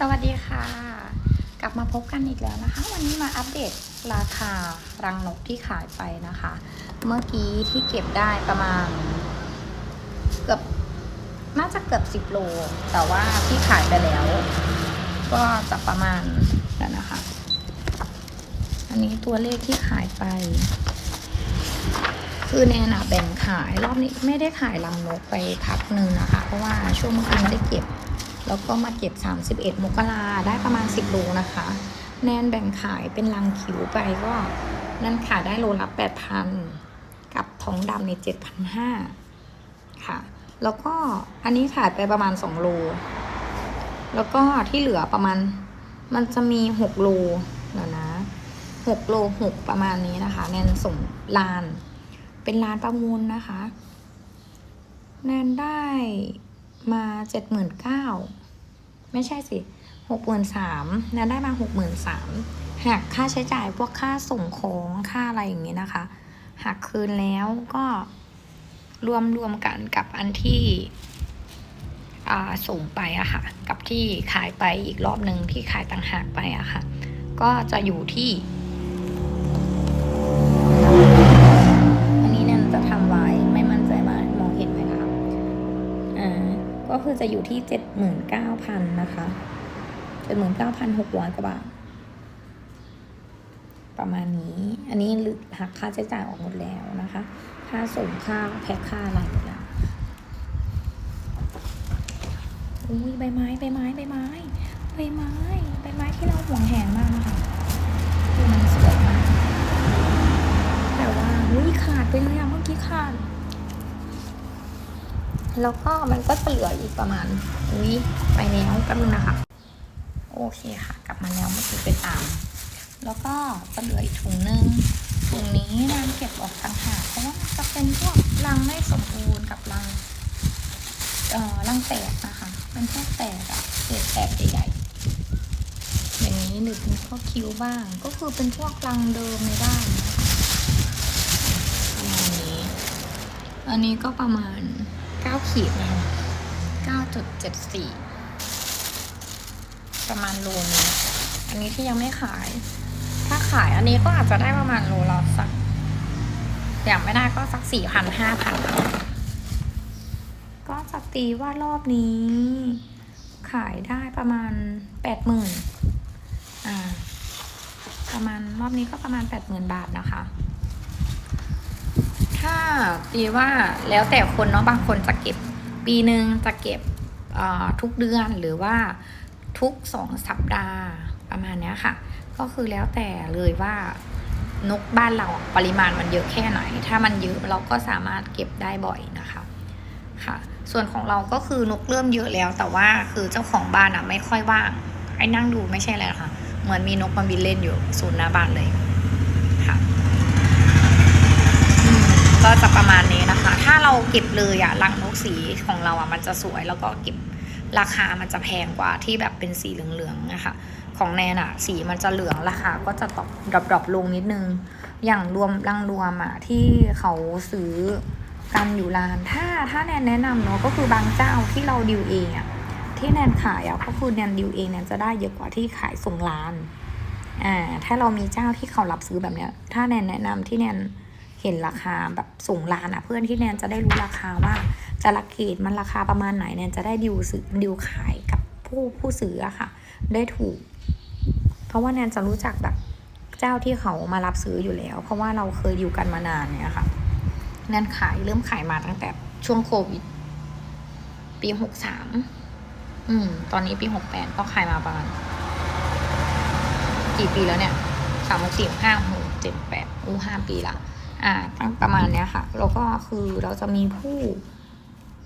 สวัสดีค่ะ กลับมาพบกันอีกแล้วนะคะ วันนี้มาอัปเดตราคารังนกที่ขายไปนะคะ เมื่อกี้ที่เก็บได้ประมาณ เกือบน่าจะเกือบสิบโล แต่ว่าที่ขายไปแล้ว ก็จะประมาณแล้วนะคะ อันนี้ตัวเลขที่ขายไป คือแนนอะแบ่งขายรอบนี้ไม่ได้ขายรังนกไปพักหนึ่งนะคะ เพราะว่าช่วงเมื่อกี้ไม่ได้เก็บ แล้วก็มาเก็บ 31 มกราได้ประมาณ 10 โลนะคะ แนนแบ่งขายเป็นลังคิวไปก็นั่นขายได้โลละ 8,000 กับทองดำใน 7,500 ค่ะ แล้วก็อันนี้ขายไปประมาณ 2 โล แล้วก็ที่เหลือประมาณมันจะมี 6 โลเดี๋ยวนะ6โล6ประมาณนี้นะคะ แนนส่งลาน เป็นร้านประมูลนะคะ แนนได้ มาเจ็ดหมื่นเก้าไม่ใช่สิหกหมื่นสามนนได้มาหกหมื่นสามหักค่าใช้จ่ายพวกค่าส่งของค่าอะไรอย่างนี้นะคะ หักคืนแล้วก็รวมรวมกันกับอันที่อ่าส่งไปอะค่ะ กับที่ขายไปอีกรอบหนึ่งที่ขายต่างหากไปอะค่ะ ก็จะอยู่ที่ ก็คือจะอยู่ที่เจ็ดหมื่นเก้าพันนะคะเจ็ดหมื่นเก้าพันหกร้อยกว่าบาท ประมาณนี้ อันนี้หักค่าใช้จ่ายออกหมดแล้วนะคะ ค่าส่งค่าแพ็คค่าอะไรหมดแล้วอุ้ยใบไม้ใบไม้ใบไม้ใบไม้ใบไม้ที่เราหวงแหนมากนะคะคือมันสวยมากแต่ว่าอุ้ยขาดไปเลยอะเมื่อกี้ขาด แล้วก็มันก็จะเหลืออีกประมาณอุ้ยไปแล้วแป๊บนึงนะคะ โอเคค่ะ กลับมาแล้วเมื่อกี้ไปตามแล้วก็จะเหลืออีกถุงนึงถุงนี้นานเก็บออกต่างหากเพราะว่าจะเป็นพวกรังไม่สมบูรณ์กับรังเอ่อรังแตกนะคะเป็นพวกแตกอะเศษแตกใหญ่ๆอย่างนี้หรือเป็นพวกคิ้วบ้าง ก็คือเป็นพวกรังเดิมในบ้านนะคะประมาณนี้ อันนี้ก็ประมาณ เก้าขีดนะคะเก้าจุดเจ็ดสี่ประมาณโลนึงอันนี้ที่ยังไม่ขาย ถ้าขายอันนี้ก็อาจจะได้ประมาณโลละสัก อย่างไม่ได้ก็สักสี่พันห้าพันก็จะตีว่ารอบนี้ ขายได้ประมาณแปดหมื่นอ่า ประมาณรอบนี้ก็ประมาณแปดหมื่นบาทนะคะ ตีว่าแล้วแต่คนเนาะบางคนจะเก็บ ปีหนึ่งจะเก็บทุกเดือนหรือว่าทุกสองสัปดาห์ประมาณเนี้ยค่ะ ก็คือแล้วแต่เลยว่านกบ้านเราปริมาณมันเยอะแค่ไหน ถ้ามันเยอะเราก็สามารถเก็บได้บ่อยนะคะค่ะ ส่วนของเราก็คือนกเริ่มเยอะแล้ว แต่ว่าคือเจ้าของบ้านอะไม่ค่อยว่างไอ้นั่งดูไม่ใช่อะไรค่ะ เหมือนมีนกมาบินเล่นอยู่ศูนย์หน้าบ้านเลยค่ะอืม ก็จะประมาณนี้นะคะ ถ้าเราเก็บเลยอะรังนกสีของเราอะมันจะสวยแล้วก็เก็บราคามันจะแพงกว่าที่แบบเป็นสีเหลืองๆนะคะของแนนอะสีมันจะเหลืองราคาก็จะตกดรอปดรอปลงนิดนึง อย่างรวมรังรวมอะที่เขาซื้อกันอยู่ร้าน ถ้าถ้าแนนแนะนำเนาะก็คือบางเจ้าที่เราดิวเองอะที่แนนขายอะก็คือแนนดิวเองแนนจะได้เยอะกว่าที่ขายส่งร้านอ่าถ้าเรามีเจ้าที่เขารับซื้อแบบเนี้ย ถ้าแนนแนะนำที่แนน ห็นราคาแบบส่งร้านอะเพื่อนที่แนนจะได้รู้ราคาว่าจะราเกตมันราคาประมาณไหนแนนจะได้ดิวซื้อดิวขายกับผู้ผู้ซื้ออะค่ะ ได้ถูก เพราะว่าแนนจะรู้จักแบบเจ้าที่เขามารับซื้ออยู่แล้ว เพราะว่าเราเคยอยู่กันมานานเนี่ยค่ะแนนขายเริ่มขายมาตั้งแต่ช่วงโควิด ปีหกสามอืม ตอนนี้ปีหกแปดก็ขายมาประมาณกี่ปีแล้วเนี่ยสามสี่ห้าหกเจ็ดแปดอู้ห้าปีละ อ่าตั้งประมาณเนี้ยค่ะ แล้วก็คือเราจะมีผู้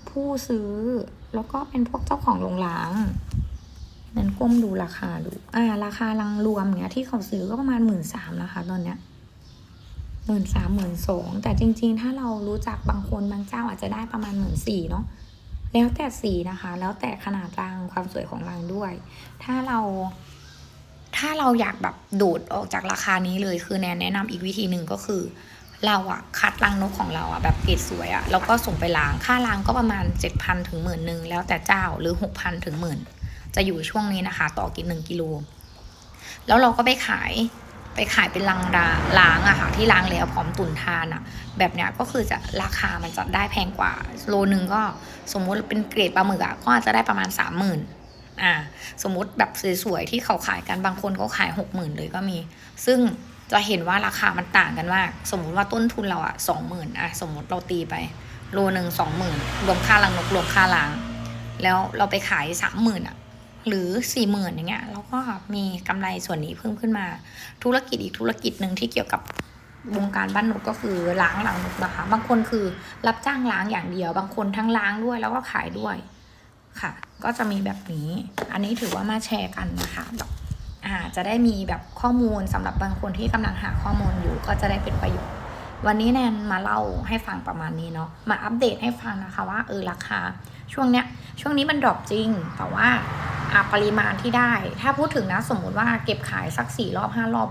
ผู้ซื้อ แล้วก็เป็นพวกเจ้าของโรงล้างนั้นก้มดูราคาดูอ่า ราคารังรวมเนี้ยที่เขาซื้อก็ประมาณหมื่นสามนะคะ ตอนเนี้ยหมื่นสามหมื่นสองแต่จริง ๆ ถ้าเรารู้จักบางคนบางเจ้าอาจจะได้ประมาณหมื่นสี่เนาะแล้วแต่สีนะคะ แล้วแต่ขนาดรังความสวยของรังด้วย ถ้าเรา ถ้าเราอยากแบบโดดออกจากราคานี้เลย คือแนนแนะนำอีกวิธีหนึ่งก็คือ เราอะคัดรังนกของเราอะแบบเกรดสวยอะแล้วก็ส่งไปล้างค่าล้างก็ประมาณเจ็ดพันถึงหมื่นหนึ่งแล้วแต่เจ้าหรือหกพันถึงหมื่นจะอยู่ช่วงนี้นะคะ ต่อกินหนึ่งกิโลแล้วเราก็ไปขายไปขายเป็นลังราล้างอะค่ะที่ล้างแล้วพร้อมตุนทานอะแบบเนี้ยก็คือจะราคามันจะได้แพงกว่าโลนึงก็สมมุติเป็นเกรดปลาหมึกอะก็อาจจะได้ประมาณสามหมื่นอ่าสมมุติแบบสวยๆที่เขาขายกันบางคนเขาขายหกหมื่นเลยก็มี ซึ่ง จะเห็นว่าราคามันต่างกันมาก สมมุติว่าต้นทุนเราอะสองหมื่นอะสมมติเราตีไปโลหนึ่งสองหมื่นรวมค่าลังนกรวมค่าล้าง แล้วเราไปขายสามหมื่นอะหรือสี่หมื่นอย่างเงี้ยเราก็มีกำไรส่วนนี้เพิ่มขึ้นมา ธุรกิจอีกธุรกิจหนึ่งที่เกี่ยวกับวงการบ้านนกก็คือล้างหลังนกนะคะ บางคนคือรับจ้างล้างอย่างเดียว บางคนทั้งล้างด้วยแล้วก็ขายด้วยค่ะ ก็จะมีแบบนี้ อันนี้ถือว่ามาแชร์กันนะคะแบบ จะได้มีแบบข้อมูลสำหรับบางคนที่กำลังหาข้อมูลอยู่ก็จะได้เป็นประโยชน์ วันนี้แนนมาเล่าให้ฟังประมาณนี้เนาะมาอัปเดตให้ฟังนะคะว่าเออราคาช่วงเนี้ยช่วงนี้มันดรอปจริง แต่ว่าปริมาณที่ได้ ถ้าพูดถึงนะสมมุติว่าเก็บขายสักสี่รอบห้ารอบ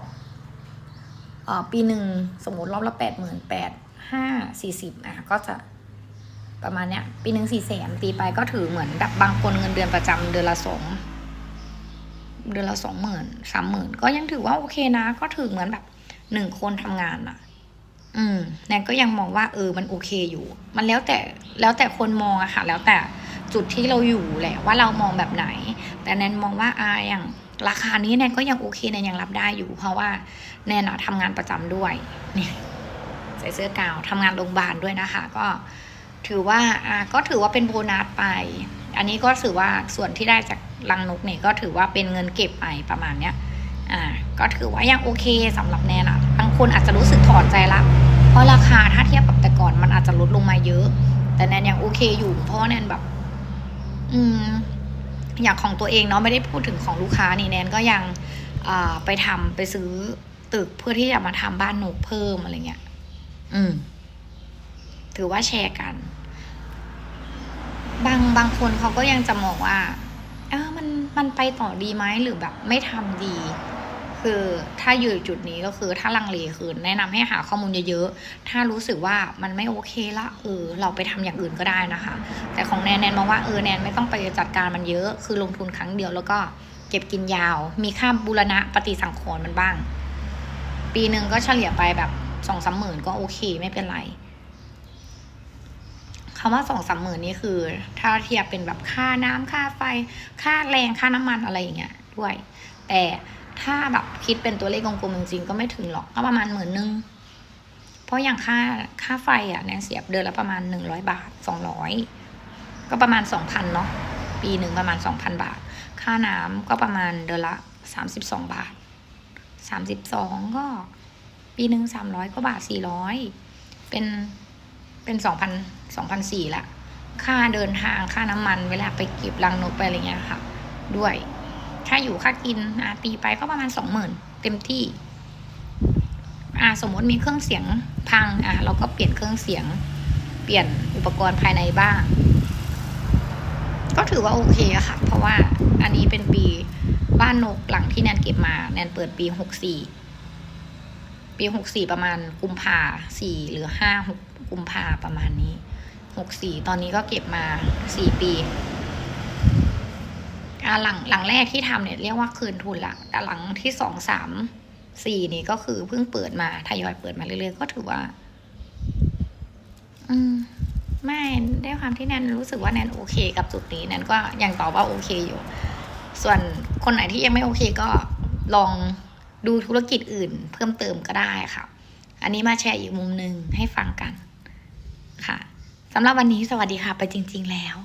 ออปีหนึ่งสมมติรอบละแปดหมื่นแปดห้าสี่สิบอะก็จะประมาณเนี้ยปีหนึ่งสี่แสนตีไปก็ถือเหมือนแบบบางคนเงินเดือนประจำเดือนละสอง เดือนละสองหมื่นสามหมื่นก็ยังถือว่าโอเคนะ ก็ถือเหมือนแบบหนึ่งคนทำงานอะอืมแนนก็ยังมองว่าเออมันโอเคอยู่ มันแล้วแต่แล้วแต่คนมองอะค่ะ แล้วแต่จุดที่เราอยู่แหละว่าเรามองแบบไหน แต่แนนมองว่าอาอย่างราคานี้แนนก็ยังโอเคแนนยังรับได้อยู่ เพราะว่าแนนอะทำงานประจำด้วยนี่ใส่เสื้อกาวทำงานโรงพยาบาลด้วยนะคะ ก็ถือว่าอ่าก็ถือว่าเป็นโบนัสไป อันนี้ก็ถือว่าส่วนที่ได้จาก รังนกเนี่ยก็ถือว่าเป็นเงินเก็บไปประมาณเนี้ยอ่าก็ถือว่ายังโอเคสำหรับแนนอะบางคนอาจจะรู้สึกถอดใจละ เพราะราคาถ้าเทียบกับแต่ก่อนมันอาจจะลดลงมาเยอะ แต่แนนยังโอเคอยู่เพราะแนนแบบ อืมอย่างของตัวเองเนาะไม่ได้พูดถึงของลูกค้านี่แนนก็ยังอ่าไปทำไปซื้อตึกเพื่อที่จะมาทำบ้านนกเพิ่มอะไรเงี้ย อืม ถือว่าแชร์กัน บางบางคนเขาก็ยังจะมองว่า เออมันมันไปต่อดีไหมหรือแบบไม่ทำดี คือถ้าอยู่จุดนี้ก็คือถ้าลังเลคือแนะนำให้หาข้อมูลเยอะๆ ถ้ารู้สึกว่ามันไม่โอเคละเออเราไปทำอย่างอื่นก็ได้นะคะ แต่ของแนนแนนมองว่าเออแนนไม่ต้องไปจัดการมันเยอะ คือลงทุนครั้งเดียวแล้วก็เก็บกินยาว มีค่าบูรณะปฏิสังขรณ์มันบ้าง ปีหนึ่งก็เฉลี่ยไปแบบสองสามหมื่นก็โอเคไม่เป็นไร คำว่าสองสามหมื่นนี่คือ ถ้าเทียบเป็นแบบค่าน้ำค่าไฟ ค่าแรงค่าน้ำมันอะไรอย่างเงี้ยด้วย แต่ถ้าแบบคิดเป็นตัวเลขกลมๆจริงๆก็ไม่ถึงหรอกก็ประมาณหมื่นนึงเพราะอย่างค่าค่าไฟอะแนนเสียบเดือนละประมาณหนึ่งร้อยบาทสองร้อยก็ประมาณสองพันเนาะปีหนึ่งประมาณสองพันบาท ค่าน้ำก็ประมาณเดือนละสามสิบสองบาทสามสิบสองก็ ปีหนึ่งสามร้อยกว่าบาทสี่ร้อยเป็น เป็นสองพันสองพันสี่ละค่าเดินทางค่าน้ำมันเวลาไปเก็บรังนกไปอะไรเงี้ยค่ะ ด้วยค่าอยู่ค่ากินอะตีไปก็ประมาณสองหมื่นเต็มที่ อ่าสมมติมีเครื่องเสียงพังอะเราก็เปลี่ยนเครื่องเสียง เปลี่ยนอุปกรณ์ภายในบ้าง ก็ถือว่าโอเคอะค่ะ เพราะว่าอันนี้เป็นปีบ้านนกหลังที่แนนเก็บมาแนนเปิดปีหกสี่ปีหกสี่ประมาณกุมภาสี่หรือห้าหก กุมภาประมาณนี้หกสี่ตอนนี้ก็เก็บมาสี่ปีอ่าหลังหลังแรกที่ทำเนี่ยเรียกว่าคืนทุนละแต่หลังที่สองสามสี่นี่ก็คือเพิ่งเปิดมาทยอยเปิดมาเรื่อยๆก็ถือว่า อืมไม่ได้ความที่แนนรู้สึกว่าแนนโอเค กับจุดนี้แนนก็ยังตอบว่าโอเคอยู่ ส่วนคนไหนที่ยังไม่โอเคก็ลองดูธุรกิจอื่น เพิ่มเติมก็ได้ค่ะ อันนี้มาแชร์อีกมุมหนึ่งให้ฟังกัน ค่ะสำหรับวันนี้สวัสดีค่ะ ไปจริง ๆ แล้ว